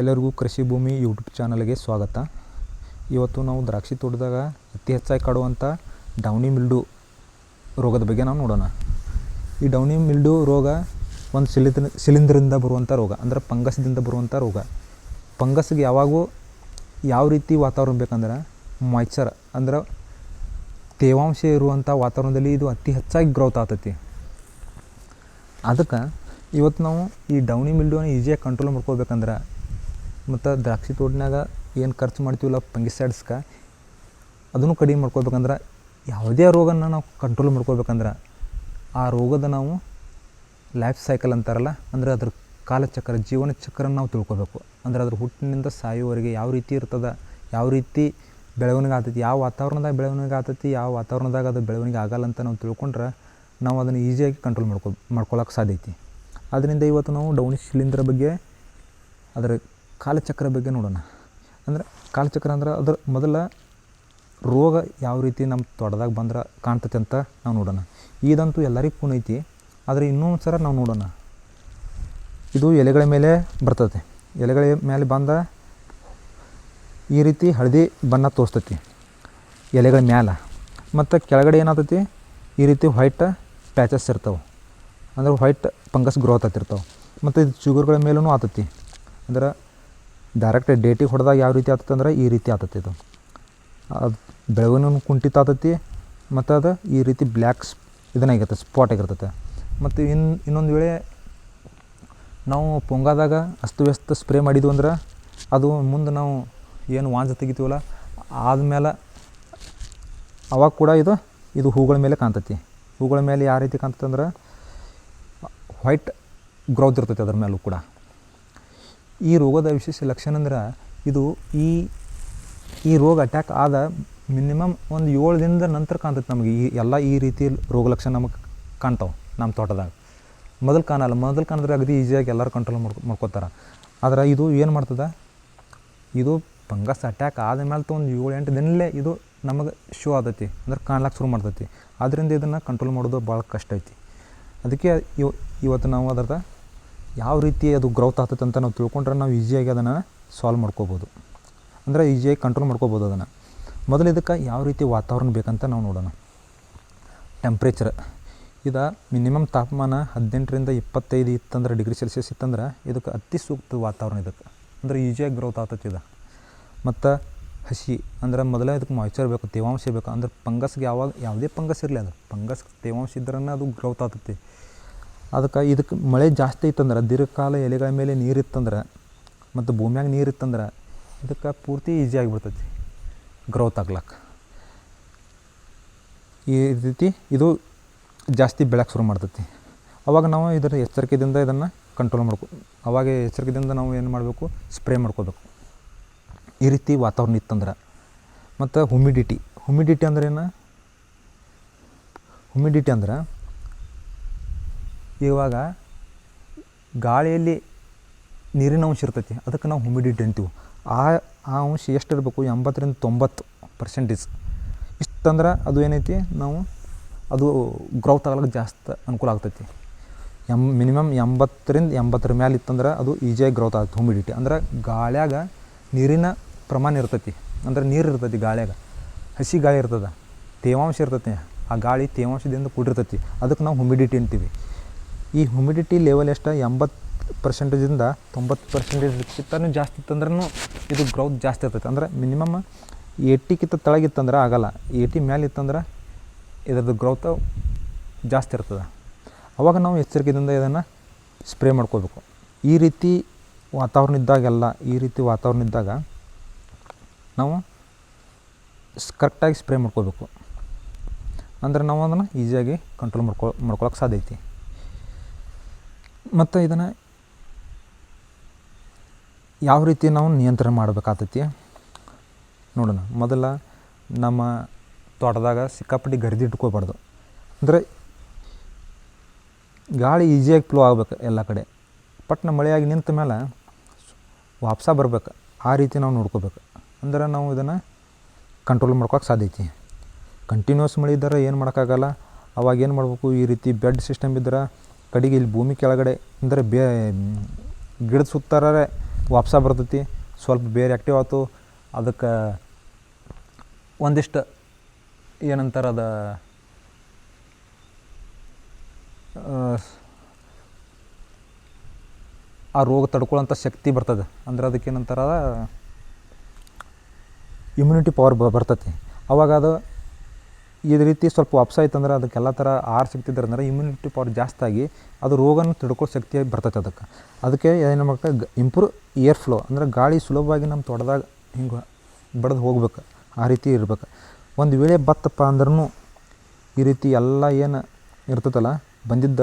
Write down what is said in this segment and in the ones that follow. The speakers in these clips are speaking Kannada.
ಎಲ್ಲರಿಗೂ ಕೃಷಿ ಭೂಮಿ ಯೂಟ್ಯೂಬ್ ಚಾನಲ್ಗೆ ಸ್ವಾಗತ. ಇವತ್ತು ನಾವು ದ್ರಾಕ್ಷಿ ತೋಟದಾಗ ಅತಿ ಹೆಚ್ಚಾಗಿ ಕಾಡುವಂಥ ಡೌನಿ ಮಿಲ್ಡು ರೋಗದ ಬಗ್ಗೆ ನಾವು ನೋಡೋಣ. ಈ ಡೌನಿ ಮಿಲ್ಡು ರೋಗ ಒಂದು ಸಿಲಿಂದ್ರ ಶಿಲೀಂಧ್ರದಿಂದ ಬರುವಂಥ ರೋಗ, ಅಂದರೆ ಫಂಗಸ್ದಿಂದ ಬರುವಂಥ ರೋಗ. ಫಂಗಸ್ಗೆ ಯಾವಾಗೂ ಯಾವ ರೀತಿ ವಾತಾವರಣ ಬೇಕಂದ್ರೆ ಮಾಯ್ಚರ್ ಅಂದ್ರೆ ತೇವಾಂಶ ಇರುವಂಥ ವಾತಾವರಣದಲ್ಲಿ ಇದು ಅತಿ ಹೆಚ್ಚಾಗಿ ಗ್ರೋತ್ ಆಗ್ತೈತಿ. ಅದಕ್ಕೆ ಇವತ್ತು ನಾವು ಈ ಡೌನಿ ಮಿಲ್ಡೂನ ಈಸಿಯಾಗಿ ಕಂಟ್ರೋಲ್ ಮಾಡ್ಕೋಬೇಕಂದ್ರೆ ಮತ್ತು ದ್ರಾಕ್ಷಿ ತೋಟನಾಗ ಏನು ಖರ್ಚು ಮಾಡ್ತೀವಲ್ಲ ಪಂಗಿಸೈಡ್ಸ್ಗೆ ಅದನ್ನು ಕಡಿಮೆ ಮಾಡ್ಕೋಬೇಕಂದ್ರೆ ಯಾವುದೇ ರೋಗನ ನಾವು ಕಂಟ್ರೋಲ್ ಮಾಡ್ಕೋಬೇಕಂದ್ರೆ ಆ ರೋಗದ ನಾವು ಲೈಫ್ ಸೈಕಲ್ ಅಂತಾರಲ್ಲ, ಅಂದರೆ ಅದ್ರ ಕಾಲಚಕ್ರ, ಜೀವನ ಚಕ್ರ ನಾವು ತಿಳ್ಕೊಬೇಕು. ಅಂದ್ರೆ ಅದ್ರ ಹುಟ್ಟಿನಿಂದ ಸಾಯುವವರೆಗೆ ಯಾವ ರೀತಿ ಇರ್ತದೆ, ಯಾವ ರೀತಿ ಬೆಳವಣಿಗೆ ಆಗ್ತೈತಿ, ಯಾವ ವಾತಾವರಣದಾಗ ಬೆಳವಣಿಗೆ ಆಗ್ತೈತಿ, ಯಾವ ವಾತಾವರಣದಾಗ ಅದು ಬೆಳವಣಿಗೆ ಆಗಲ್ಲ ಅಂತ ನಾವು ತಿಳ್ಕೊಂಡ್ರೆ ನಾವು ಅದನ್ನು ಈಸಿಯಾಗಿ ಕಂಟ್ರೋಲ್ ಮಾಡ್ಕೊ ಮಾಡ್ಕೊಳಕ್ಕೆ ಸಾಧ್ಯ ಐತಿ ಅದರಿಂದ ಇವತ್ತು ನಾವು ಡೌನಿ ಶಿಲೀಂಧ್ರ ಬಗ್ಗೆ ಅದರ ಕಾಲಚಕ್ರ ಬಗ್ಗೆ ನೋಡೋಣ. ಅಂದ್ರೆ ಕಾಲಚಕ್ರ ಅಂದ್ರೆ ಅದರ ಮೊದಲ ರೋಗ ಯಾವ ರೀತಿ ನಮ್ಮ ತೋಟದಾಗ ಬಂದ್ರೆ ಕಾಣ್ತೈತೆ ಅಂತ ನಾವು ನೋಡೋಣ. ಇದಂತೂ ಎಲ್ಲರಿಗೂ ಖೂನ್ ಐತಿ, ಆದರೆ ಇನ್ನೊಂದು ಸಲ ನಾವು ನೋಡೋಣ. ಇದು ಎಲೆಗಳ ಮೇಲೆ ಬರ್ತದೆ ಎಲೆಗಳ ಮೇಲೆ ಬಂದ ಈ ರೀತಿ ಹಳದಿ ಬಣ್ಣ ತೋರಿಸ್ತೈತಿ ಎಲೆಗಳ ಮೇಲೆ ಮತ್ತು ಕೆಳಗಡೆ ಏನಾಗ್ತೈತಿ ಈ ರೀತಿ ವೈಟ್ ಪ್ಯಾಚಸ್ ಇರ್ತಾವೆ. ಅಂದ್ರೆ ವೈಟ್ ಫಂಗಸ್ ಗ್ರೋತ್ ಆಗ್ತಿರ್ತಾವೆ. ಮತ್ತು ಇದು ಶುಗರ್ಗಳ ಮೇಲೂ ಆತತಿ. ಅಂದ್ರೆ ಡೈರೆಕ್ಟ್ ಡೇಟಿಗೆ ಹೊಡೆದಾಗ ಯಾವ ರೀತಿ ಆತಂದ್ರೆ ಈ ರೀತಿ ಆತತಿ ಇದು. ಅದು ಬೆಳವಣಿಗೆ ಕುಂಠಿತ ಆತತಿ ಮತ್ತು ಅದು ಈ ರೀತಿ ಬ್ಲ್ಯಾಕ್ ಇದನ್ನಾಗಿರ್ತದೆ ಸ್ಪಾಟ್ ಆಗಿರ್ತದೆ ಮತ್ತು ಇನ್ನು ಇನ್ನೊಂದು ವೇಳೆ ನಾವು ಪೊಂಗಾದಾಗ ಅಸ್ತವ್ಯಸ್ತ ಸ್ಪ್ರೇ ಮಾಡಿದ್ವು ಅಂದ್ರೆ ಅದು ಮುಂದೆ ನಾವು ಏನು ವಾಂಜ ತೆಗಿತೀವಲ್ಲ, ಆದಮೇಲೆ ಅವಾಗ ಕೂಡ ಇದು ಇದು ಹೂಗಳ ಮೇಲೆ ಕಾಣ್ತತಿ. ಹೂಗಳ ಮೇಲೆ ಯಾವ ರೀತಿ ಕಾಣ್ತೈತೆ ಅಂದ್ರೆ ವೈಟ್ ಗ್ರೋತ್ ಇರ್ತೈತಿ ಅದ್ರ ಮೇಲೂ ಕೂಡ. ಈ ರೋಗದ ವಿಶೇಷ ಲಕ್ಷಣ ಅಂದ್ರೆ ಇದು ಈ ಈ ರೋಗ ಅಟ್ಯಾಕ್ ಆದ ಮಿನಿಮಮ್ ಒಂದು ಏಳು ದಿನದ ನಂತರ ಕಾಣ್ತೈತೆ ನಮಗೆ. ಈ ಎಲ್ಲ ಈ ರೀತಿ ರೋಗ ಲಕ್ಷಣ ನಮಗೆ ಕಾಣ್ತಾವೆ ನಮ್ಮ ತೋಟದಾಗ. ಮೊದಲು ಕಾಣಲ್ಲ ಮೊದಲು ಕಾಣಿದ್ರೆ ಅಗದಿ ಈಸಿಯಾಗಿ ಎಲ್ಲರೂ ಕಂಟ್ರೋಲ್ ಮಾಡ್ಕೊ, ಮಾಡ್ಕೋತಾರೆ. ಆದ್ರೆ ಇದು ಏನು ಮಾಡ್ತದೆ? ಇದು ಫಂಗಸ್ ಅಟ್ಯಾಕ್ ಆದಮೇಲೆ ಒಂದು ಏಳು ಎಂಟು ದಿನಲ್ಲೇ ಇದು ನಮಗೆ ಶೋ ಆದೈತಿ, ಅಂದ್ರೆ ಕಾಣ್ಲಾಕೆ ಶುರು ಮಾಡ್ತೈತಿ. ಆದ್ದರಿಂದ ಇದನ್ನು ಕಂಟ್ರೋಲ್ ಮಾಡೋದು ಭಾಳ ಕಷ್ಟ ಐತಿ. ಅದಕ್ಕೆ ಇವ್, ಇವತ್ತು ನಾವು ಅದ್ರದ್ದು ಯಾವ ರೀತಿ ಅದು ಗ್ರೌತ್ ಆಗ್ತದೆ ಅಂತ ನಾವು ತಿಳ್ಕೊಂಡ್ರೆ ನಾವು ಈಸಿಯಾಗಿ ಅದನ್ನು ಸಾಲ್ವ್ ಮಾಡ್ಕೋಬೋದು. ಅಂದರೆ ಈಸಿಯಾಗಿ ಕಂಟ್ರೋಲ್ ಮಾಡ್ಕೋಬೋದು ಅದನ್ನು. ಮೊದಲು ಇದಕ್ಕೆ ಯಾವ ರೀತಿ ವಾತಾವರಣ ಬೇಕಂತ ನಾವು ನೋಡೋಣ. ಟೆಂಪ್ರೇಚರ್ ಇದು ಮಿನಿಮಮ್ ತಾಪಮಾನ ಹದಿನೆಂಟರಿಂದ ಇಪ್ಪತ್ತೈದು ಇತ್ತಂದ್ರೆ ಡಿಗ್ರಿ ಸೆಲ್ಸಿಯಸ್ ಇತ್ತಂದ್ರೆ ಇದಕ್ಕೆ ಅತಿ ಸೂಕ್ತ ವಾತಾವರಣ ಇದಕ್ಕೆ. ಅಂದ್ರೆ ಈಸಿಯಾಗಿ ಗ್ರೋತ್ ಆಗ್ತೈತಿ ಇದು. ಮತ್ತು ಹಸಿ, ಅಂದ್ರೆ ಮೊದಲೇ ಇದಕ್ಕೆ ಮಾಯ್ಚರ್ ಬೇಕು, ತೇವಾಂಶ ಬೇಕು, ಅಂದ್ರೆ ಫಂಗಸ್ಗೆ ಯಾವಾಗ, ಯಾವುದೇ ಫಂಗಸ್ ಇರಲಿ ಅದು. ಫಂಗಸ್ ತೇವಾಂಶ ಇದ್ರೆ ಅದು ಗ್ರೋತ್ ಆಗ್ತೈತಿ. ಅದಕ್ಕೆ ಇದಕ್ಕೆ ಮಳೆ ಜಾಸ್ತಿ ಇತ್ತಂದ್ರೆ ದೀರ್ಘಕಾಲ ಎಲೆಗಳ ಮೇಲೆ ನೀರು ಇತ್ತಂದ್ರೆ ಮತ್ತು ಭೂಮ್ಯಾಗ ನೀರು ಇತ್ತಂದ್ರೆ ಇದಕ್ಕೆ ಪೂರ್ತಿ ಈಸಿ ಆಗಿಬಿಡ್ತೈತಿ ಗ್ರೋತ್ ಆಗ್ಲಕ್ಕೆ ಈ ರೀತಿ ಇದು ಜಾಸ್ತಿ ಬೆಳಕ್ಕೆ ಶುರು ಮಾಡ್ತೈತಿ. ಅವಾಗ ನಾವು ಇದರ ಎಚ್ಚರಿಕೆಯಿಂದ ಇದನ್ನು ಕಂಟ್ರೋಲ್ ಮಾಡ್ಕೊ, ಅವಾಗ ಎಚ್ಚರಿಕೆಯಿಂದ ನಾವು ಏನು ಮಾಡಬೇಕು? ಸ್ಪ್ರೇ ಮಾಡ್ಕೋಬೇಕು. ಈ ರೀತಿ ವಾತಾವರಣ ಇತ್ತಂದ್ರೆ ಮತ್ತು ಹುಮಿಡಿಟಿ ಹುಮಿಡಿಟಿ ಅಂದ್ರೆ ಏನು? ಹುಮಿಡಿಟಿ ಅಂದ್ರೆ ಇವಾಗ ಗಾಳಿಯಲ್ಲಿ ನೀರಿನ ಅಂಶ ಇರ್ತೈತಿ, ಅದಕ್ಕೆ ನಾವು ಹುಮಿಡಿಟಿ ಅಂತೀವಿ. ಆ ಆ ಅಂಶ ಎಷ್ಟು ಇರಬೇಕು? ಎಂಬತ್ತರಿಂದ ತೊಂಬತ್ತು ಪರ್ಸೆಂಟೇಜ್ ಇಷ್ಟಂದ್ರೆ ಅದು ಏನೈತಿ? ನಾವು ಅದು ಗ್ರೌತ್ ಆಗಲಿಕ್ಕೆ ಜಾಸ್ತಿ ಅನುಕೂಲ ಆಗ್ತೈತಿ. ಎಂ ಮಿನಿಮಮ್ ಎಂಬತ್ತರಿಂದ ಎಂಬತ್ತರ ಮೇಲೆ ಇತ್ತಂದ್ರೆ ಅದು ಈಜಿಯಾಗಿ ಗ್ರೌತ್ ಆಗುತ್ತೆ ಹುಮಿಡಿಟಿ ಅಂದ್ರೆ ಗಾಳ್ಯಾಗ ನೀರಿನ ಪ್ರಮಾಣ ಇರ್ತೈತಿ. ಅಂದ್ರೆ ನೀರು ಇರ್ತೈತಿ ಗಾಳ್ಯಾಗ. ಹಸಿ ಗಾಳಿ ಇರ್ತದೆ. ತೇವಾಂಶ ಇರ್ತೈತಿ. ಆ ಗಾಳಿ ತೇವಾಂಶದಿಂದ ಕೂಡಿರ್ತೈತಿ. ಅದಕ್ಕೆ ನಾವು ಹುಮಿಡಿಟಿ ಅಂತೀವಿ. ಈ ಹ್ಯುಮಿಡಿಟಿ ಲೆವೆಲ್ ಎಷ್ಟು? ಎಂಬತ್ತು ಪರ್ಸೆಂಟೇಜಿಂದ ತೊಂಬತ್ತು ಪರ್ಸೆಂಟೇಜ್ ಇತ್ತನೂ ಜಾಸ್ತಿ ಇತ್ತಂದ್ರೂ ಇದು ಗ್ರೌತ್ ಜಾಸ್ತಿ ಇರ್ತೈತೆ ಅಂದ್ರೆ ಮಿನಿಮಮ್ ಏಟಿಕ್ಕಿಂತ ತಳಗಿತ್ತಂದ್ರೆ ಆಗಲ್ಲ. ಏಟಿ ಮೇಲೆ ಇತ್ತಂದ್ರೆ ಇದ್ರದ್ದು ಗ್ರೌತ್ ಜಾಸ್ತಿ ಇರ್ತದೆ. ಅವಾಗ ನಾವು ಎಚ್ಚರಿಕೆಯಿಂದ ಇದನ್ನು ಸ್ಪ್ರೇ ಮಾಡ್ಕೋಬೇಕು ಈ ರೀತಿ ವಾತಾವರಣ ಇದ್ದಾಗೆಲ್ಲ ಈ ರೀತಿ ವಾತಾವರಣ ಇದ್ದಾಗ ನಾವು ಕರೆಕ್ಟಾಗಿ ಸ್ಪ್ರೇ ಮಾಡ್ಕೋಬೇಕು ಅಂದ್ರೆ ನಾವು ಅದನ್ನು ಈಸಿಯಾಗಿ ಕಂಟ್ರೋಲ್ ಮಾಡ್ಕೊ ಮಾಡ್ಕೊಳಕ್ಕೆ ಸಾಧ್ಯ ಐತಿ. ಮತ್ತು ಇದನ್ನು ಯಾವ ರೀತಿ ನಾವು ನಿಯಂತ್ರಣ ಮಾಡಬೇಕಾಗ್ತೈತಿ ನೋಡೋಣ. ಮೊದಲ ನಮ್ಮ ತೋಟದಾಗ ಸಿಕ್ಕಾಪಟ್ಟಿ ಗರಿದಿ ಇಟ್ಕೋಬಾರ್ದು ಅಂದರೆ ಗಾಳಿ ಈಸಿಯಾಗಿ ಫ್ಲೋ ಆಗ್ಬೇಕು ಎಲ್ಲ ಕಡೆ. ಪಟ್ನ ಮಳೆಯಾಗಿ ನಿಂತ ಮೇಲೆ ವಾಪಸ ಬರ್ಬೇಕು. ಆ ರೀತಿ ನಾವು ನೋಡ್ಕೋಬೇಕು ಅಂದ್ರೆ ನಾವು ಇದನ್ನು ಕಂಟ್ರೋಲ್ ಮಾಡ್ಕೋಕೆ ಸಾಧ್ಯ ಐತಿ. ಕಂಟಿನ್ಯೂಸ್ ಮಳೆ ಇದ್ದರೆ ಏನು ಮಾಡೋಕ್ಕಾಗಲ್ಲ? ಅವಾಗ ಏನು ಮಾಡಬೇಕು? ಈ ರೀತಿ ಬೆಡ್ ಸಿಸ್ಟಮ್ ಇದ್ರೆ ಕಡೆಗೆ ಇಲ್ಲಿ ಭೂಮಿ ಕೆಳಗಡೆ ಅಂದರೆ ಬೇ ಗಿಡದ ಸುತ್ತಾರೇ ವಾಪಸ ಬರ್ತೈತಿ. ಸ್ವಲ್ಪ ಬೇರೆ ಆ್ಯಕ್ಟಿವ್ ಆಯ್ತು. ಅದಕ್ಕೆ ಒಂದಿಷ್ಟು ಏನಂತಾರೆ ಅದು ಆ, ರೋಗ ತಡ್ಕೊಳ್ಳೋಂಥ ಶಕ್ತಿ ಬರ್ತದೆ. ಅಂದ್ರೆ ಅದಕ್ಕೆ ಏನಂತಾರ ಇಮ್ಯುನಿಟಿ ಪವರ್ ಬರ್ತೈತಿ. ಅವಾಗ ಅದು ಈ ರೀತಿ ಸ್ವಲ್ಪ ವಾಪಸ್ ಆಯ್ತಂದ್ರೆ ಅದಕ್ಕೆ ಎಲ್ಲ ಥರ ಆರ್ ಸಿಗ್ತಿದ್ರೆ ಅಂದ್ರೆ ಇಮ್ಯುನಿಟಿ ಪವರ್ ಜಾಸ್ತಿ ಆಗಿ ಅದು ರೋಗನ ತಿಳ್ಕೊಳ್ಳೋ ಶಕ್ತಿ ಬರ್ತೈತೆ ಅದಕ್ಕೆ. ಅದಕ್ಕೆ ಏನು ಮಾಡ್ಬೇಕು ಇಂಪ್ರೂವ್ ಏರ್ ಫ್ಲೋ ಅಂದ್ರೆ ಗಾಳಿ ಸುಲಭವಾಗಿ ನಮ್ಮ ತೋಟದಾಗ ಹಿಂಗೆ ಬಡ್ದು ಹೋಗ್ಬೇಕು, ಆ ರೀತಿ ಇರ್ಬೇಕು. ಒಂದು ವೇಳೆ ಬತ್ತಪ್ಪ ಅಂದ್ರೂ ಈ ರೀತಿ ಎಲ್ಲ ಏನು ಇರ್ತದಲ್ಲ ಬಂದಿದ್ದ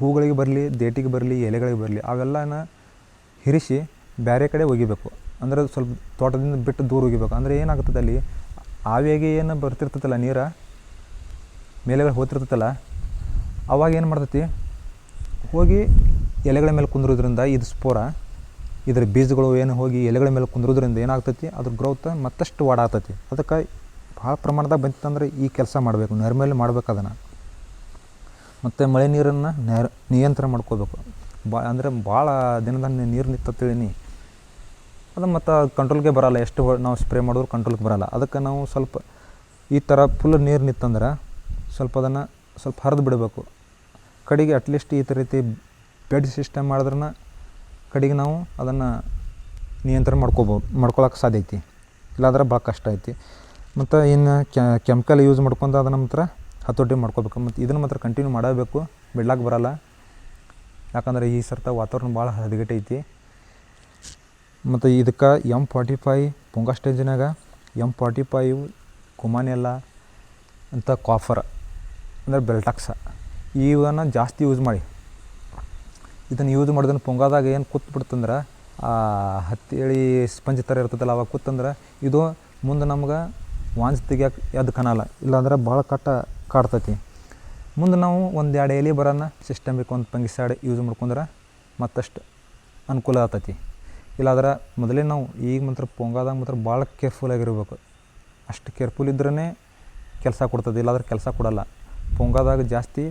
ಹೂಗಳಿಗೆ ಬರಲಿ, ದೇಟಿಗೆ ಬರಲಿ, ಎಲೆಗಳಿಗೆ ಬರಲಿ, ಅವೆಲ್ಲನ ಹಿರಿಸಿ ಬೇರೆ ಕಡೆ ಒಗಿಬೇಕು. ಅಂದ್ರೆ ಅದು ಸ್ವಲ್ಪ ತೋಟದಿಂದ ಬಿಟ್ಟು ದೂರ ಒಗಿಬೇಕು. ಅಂದರೆ ಏನಾಗ್ತದೆ ಅಲ್ಲಿ ಆವಿಯಾಗಿ ಏನು ಬರ್ತಿರ್ತೈತಲ್ಲ ನೀರು? ಮೇಲೆಗಳು ಹೋಗ್ತಿರ್ತೈತಲ್ಲ? ಅವಾಗ ಏನು ಮಾಡ್ತೈತಿ? ಹೋಗಿ ಎಲೆಗಳ ಮೇಲೆ ಕುಂದ್ರೋದ್ರಿಂದ ಇದು ಸ್ಪೋರ ಇದ್ರ ಬೀಜಗಳು ಏನು ಹೋಗಿ ಎಲೆಗಳ ಮೇಲೆ ಕುಂದ್ರೋದ್ರಿಂದ ಏನಾಗ್ತೈತಿ? ಅದ್ರ ಗ್ರೋತ್ ಮತ್ತಷ್ಟು ವಾಡಾಗ್ತೈತಿ. ಅದಕ್ಕೆ ಭಾಳ ಪ್ರಮಾಣದಾಗ ಬಂತಂದ್ರೆ ಈ ಕೆಲಸ ಮಾಡಬೇಕು. ನರ್ಮೇಲೆ ಮಾಡ್ಬೇಕು ಅದನ್ನು. ಮತ್ತು ಮಳೆ ನೀರನ್ನು ನೇರ, ನಿಯಂತ್ರಣ ಮಾಡ್ಕೋಬೇಕು. ಬಾ, ಅಂದರೆ ಭಾಳ ದಿನದ ನೀರು ನಿಂತ ತಿಳಿನಿ ಅದು ಮತ್ತು ಕಂಟ್ರೋಲ್ಗೆ ಬರಲ್ಲ. ಎಷ್ಟು ನಾವು ಸ್ಪ್ರೇ ಮಾಡಿದ್ರು ಕಂಟ್ರೋಲ್ಗೆ ಬರಲ್ಲ. ಅದಕ್ಕೆ ನಾವು ಸ್ವಲ್ಪ ಈ ಥರ ಫುಲ್ ನೀರು ನಿಂತಂದ್ರೆ ಸ್ವಲ್ಪ ಅದನ್ನು ಸ್ವಲ್ಪ ಹರಿದು ಬಿಡಬೇಕು. ಕಡೆಗೆ ಅಟ್ಲೀಸ್ಟ್ ಈ ರೀತಿ ಬೆಡ್ ಸಿಸ್ಟಮ್ ಮಾಡಿದ್ರೆ ಕಡೆಗೆ ನಾವು ಅದನ್ನು ನಿಯಂತ್ರಣ ಮಾಡ್ಕೋಬೋದು ಮಾಡ್ಕೊಳಕ್ಕೆ ಸಾಧ್ಯ ಐತಿ. ಇಲ್ಲಾಂದ್ರೆ ಭಾಳ ಕಷ್ಟ ಐತಿ. ಮತ್ತು ಇನ್ನು ಕೆಮಿಕಲ್ ಯೂಸ್ ಮಾಡ್ಕೊಂಡು ಅದನ್ನು ಮಾತ್ರ ಹತೋಟಿ ಮಾಡ್ಕೋಬೇಕು. ಮತ್ತು ಇದನ್ನು ಮಾತ್ರ ಕಂಟಿನ್ಯೂ ಮಾಡಬೇಕು. ಬಿಡ್ಲಾಕ ಬರಲ್ಲ. ಯಾಕಂದ್ರೆ ಈ ಸರ್ತ ವಾತಾವರಣ ಭಾಳ ಹದಗೆಟ್ಟೈತಿ. ಮತ್ತು ಇದಕ್ಕೆ ಎಂ ಫಾರ್ಟಿ ಫೈ ಪೊಂಗ ಸ್ಟೇಜಿನಾಗ ಎಂ ಫಾರ್ಟಿ ಫೈವ್ ಕುಮಾನೆಲ್ಲ ಅಂತ ಕಾಫರ್ ಅಂದರೆ ಬೆಲ್ಟಾಕ್ಸ ಇವನ್ನ ಜಾಸ್ತಿ ಯೂಸ್ ಮಾಡಿ. ಇದನ್ನು ಯೂಸ್ ಮಾಡಿದ್ರೆ ಪೊಂಗಾದಾಗ ಏನು ಕೂತ್ಬಿಡ್ತಂದ್ರೆ, ಆ ಹತ್ತೇಳಿ ಸ್ಪಂಜ್ ಥರ ಇರ್ತದಲ್ಲ ಅವಾಗ ಕೂತಂದ್ರೆ, ಇದು ಮುಂದೆ ನಮ್ಗೆ ವಾಂಜ್ ತೆಗಿಯೋಕೆ ಅದು ಕಾಣಲ್ಲ, ಇಲ್ಲಾಂದ್ರೆ ಭಾಳ ಕಟ್ಟ ಕಾಡ್ತೈತಿ. ಮುಂದೆ ನಾವು ಒಂದು ಎರಡು ಎಲೆ ಬರೋಣ ಸಿಸ್ಟಮಿಕ್ ಒಂದು ಪಂಗಿಸಾಡ್ ಯೂಸ್ ಮಾಡ್ಕೊಂಡ್ರೆ ಮತ್ತಷ್ಟು ಅನುಕೂಲ ಆಗ್ತೈತಿ. ಇಲ್ಲಾಂದ್ರೆ ಮೊದಲೇ ನಾವು ಈಗ ಮಾತ್ರ ಪೊಂಗಾದಾಗ ಮಾತ್ರ ಭಾಳ ಕೇರ್ಫುಲ್ಲಾಗಿರ್ಬೇಕು ಅಷ್ಟು ಕೇರ್ಫುಲ್ ಇದ್ರೇ ಕೆಲಸ ಕೊಡ್ತದೆ, ಇಲ್ಲಾಂದ್ರೆ ಕೆಲಸ ಕೊಡಲ್ಲ. ಪೊಂಗಾದಾಗ ಜಾಸ್ತಿ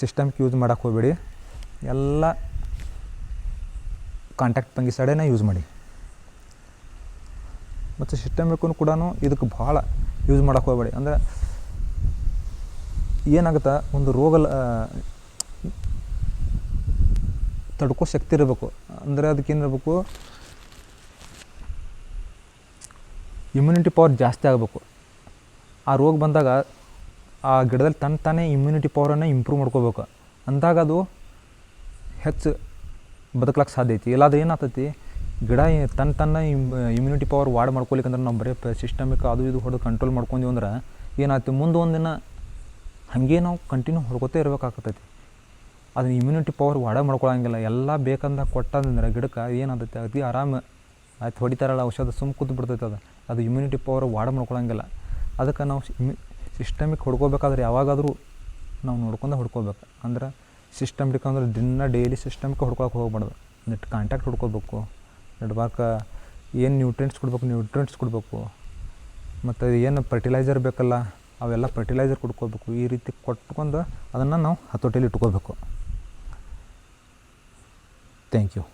ಸಿಸ್ಟಮ್ಗೆ ಯೂಸ್ ಮಾಡೋಕೆ ಹೋಗಬೇಡಿ. ಎಲ್ಲ ಕಾಂಟ್ಯಾಕ್ಟ್ ಪಂಗಿಸಾಡೇನೆ ಯೂಸ್ ಮಾಡಿ. ಮತ್ತು ಸಿಸ್ಟಮಿಕ್ಕೂ ಕೂಡ ಇದಕ್ಕೆ ಭಾಳ ಯೂಸ್ ಮಾಡೋಕೆ ಹೋಗಬೇಡಿ. ಅಂದರೆ ಏನಾಗುತ್ತೆ, ಒಂದು ರೋಗ ತಡ್ಕೋ ಶಕ್ತಿ ಇರಬೇಕು. ಅಂದರೆ ಅದಕ್ಕೆ ಇಮ್ಯುನಿಟಿ ಪವರ್ ಜಾಸ್ತಿ ಆಗಬೇಕು. ಆ ರೋಗ ಬಂದಾಗ ಆ ಗಿಡದಲ್ಲಿ ತನ್ನ ತಾನೇ ಇಮ್ಯುನಿಟಿ ಪವರನ್ನು ಇಂಪ್ರೂವ್ ಮಾಡ್ಕೋಬೇಕು. ಅಂದಾಗ ಅದು ಹೆಚ್ಚು ಬದುಕಲಿಕ್ಕೆ ಸಾಧ್ಯ ಐತಿ. ಇಲ್ಲಾದ್ರೆ ಏನಾಗ್ತೈತಿ? ಗಿಡ ತನ್ನ ತನ್ನ ಇಮ್ಯುನಿಟಿ ಪವರ್ ವಾಡ್ ಮಾಡ್ಕೊಲಿಕ್ಕಂದ್ರೆ ನಾವು ಬರೀ ಸಿಸ್ಟಮಿಕ್ ಅದು ಇದು ಹೊಡೆದು ಕಂಟ್ರೋಲ್ ಮಾಡ್ಕೊಂಡಿವಿ ಅಂದ್ರೆ ಏನಾಗ್ತಿ ಮುಂದೆ ಒಂದಿನ ಹಾಗೆ ನಾವು ಕಂಟಿನ್ಯೂ ಹೊಡ್ಕೋತೇ ಇರಬೇಕಾಗ್ತೈತಿ. ಅದನ್ನ ಇಮ್ಯುನಿಟಿ ಪವರ್ ವಾಡ ಮಾಡ್ಕೊಳಂಗಿಲ್ಲ. ಎಲ್ಲ ಬೇಕಂದ ಕೊಟ್ಟಂದ್ರೆ ಗಿಡಕ್ಕೆ ಏನಾಗ್ತೈತಿ? ಅತಿ ಆರಾಮ ಆಯ್ತು, ಹೊಡಿತಾರಲ್ಲ ಔಷಧ ಸುಮ್ಮ ಕೂತು ಬಿಡ್ತೈತೆ ಅದು. ಅದು ಇಮ್ಯುನಿಟಿ ಪವರ್ ವಾಡ ಮಾಡ್ಕೊಳ್ಳೋಂಗಿಲ್ಲ ಅದಕ್ಕೆ ನಾವು ಸಿಸ್ಟಮಿಕ್ ಹೊಡ್ಕೋಬೇಕಾದ್ರೆ ಯಾವಾಗಾದರೂ ನಾವು ನೋಡ್ಕೊಂಡು ಹೊಡ್ಕೋಬೇಕು. ಅಂದ್ರೆ ಸಿಸ್ಟಮ್ ಅಂದ್ರೆ ದಿನ ಡೈಲಿ ಸಿಸ್ಟಮ್ಗೆ ಹೊಡ್ಕೊಳಕ್ಕೆ ಹೋಗ್ಬಾರ್ದು. Net contact ಹೊಡ್ಕೋಬೇಕು. ನೆಟ್ಬಾರ್ಕ ಏನು ನ್ಯೂಟ್ರಿಯೆಂಟ್ಸ್ ಕೊಡ್ಬೇಕು ನ್ಯೂಟ್ರಿಯೆಂಟ್ಸ್ ಕೊಡಬೇಕು. ಮತ್ತು ಏನು ಫರ್ಟಿಲೈಸರ್ ಬೇಕಲ್ಲ, ಅವೆಲ್ಲ ಫರ್ಟಿಲೈಸರ್ ಕೊಡ್ಕೋಬೇಕು. ಈ ರೀತಿ ಕೊಟ್ಕೊಂಡು ಅದನ್ನು ನಾವು ಹತೋಟಿಯಲ್ಲಿ ಇಟ್ಕೋಬೇಕು. Thank you